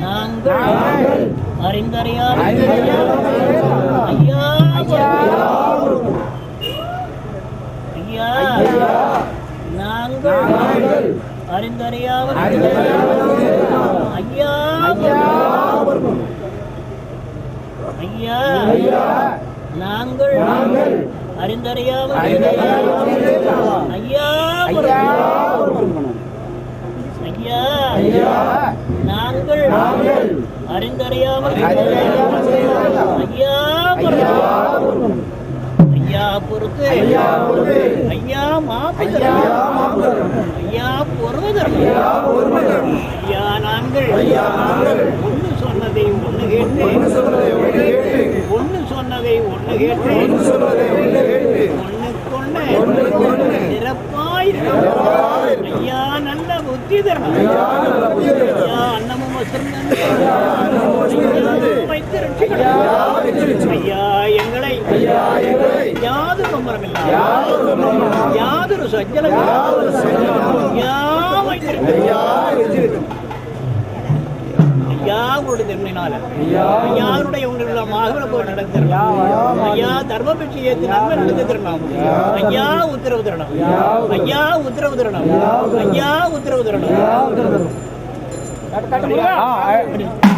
நாங்கள் அறிந்தறியாமல் ஐயா ஐயா நாங்கள் அறிந்தறியாமல் ஐயா ஐயா நாங்கள் அறிந்தறியாமல் ஐயா ஐயா நாங்கள் அறிந்தறியாமல் ஐயா ஐயா பொறுத்து. ஐயா மாப்பு ஐயா பொறுவதற்கு ஐயா நாங்கள் ஒன்று சொன்னதை ஒன்று கேட்டு ஒன்று சொன்னதை ஒன்று கேட்டு ஒண்ணுக்கு ஒண்ணு சிறப்பாய் ஐயா நல்ல புத்தி தரணும் ஐயா அன்னமும் வசனம் வைத்து ரட்சிக்கணும். ஐயா எங்களை யாதொரு நம்பரமில்லை யாதொரு சஞ்சலம் ஐயா திருமணினால ஐயாருடைய உங்களுடைய மாகல போய் ஐயா தர்ம பிச்சை ஏற்று நன்மை நடத்தி தரணும். ஐயா உத்தரவு தரணும். ஐயா உத்தரவு தரணும். ஐயா உத்தரவு தரணும். Ah, é. Abre.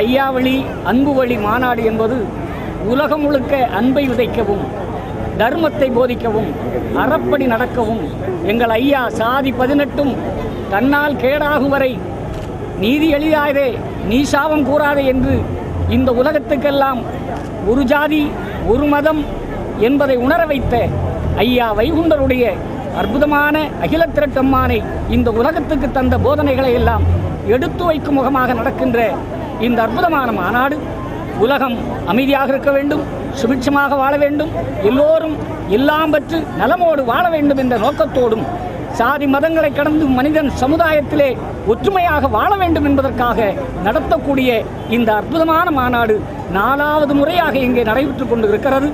ஐயாவளி அன்பு வழி மாநாடு என்பது உலகம் முழுக்க அன்பை விதைக்கவும் தர்மத்தை போதிக்கவும் அறப்படி நடக்கவும் எங்கள் ஐயா சாதி பதினெட்டும் தன்னால் கேடாகும் வரை நீதி எளிதாதே நீ சாபம் கூறாதே என்று இந்த உலகத்துக்கெல்லாம் ஒரு ஜாதி ஒரு மதம் என்பதை உணர வைத்த ஐயா வைகுண்டருடைய அற்புதமான அகில திரட்டம்மானை இந்த உலகத்துக்கு தந்த போதனைகளை எல்லாம் எடுத்து வைக்கும் முகமாக நடக்கின்ற இந்த அற்புதமான மாநாடு உலகம் அமைதியாக இருக்க வேண்டும் சுபிட்சமாக வாழ வேண்டும் எல்லோரும் எல்லாம் பற்று நலமோடு வாழ வேண்டும் என்ற நோக்கத்தோடும் சாதி மதங்களை கடந்து மனிதன் சமுதாயத்திலே ஒற்றுமையாக வாழ வேண்டும் என்பதற்காக நடத்தக்கூடிய இந்த அற்புதமான மாநாடு நாலாவது முறையாக இங்கே நடைபெற்றுக் கொண்டு இருக்கிறது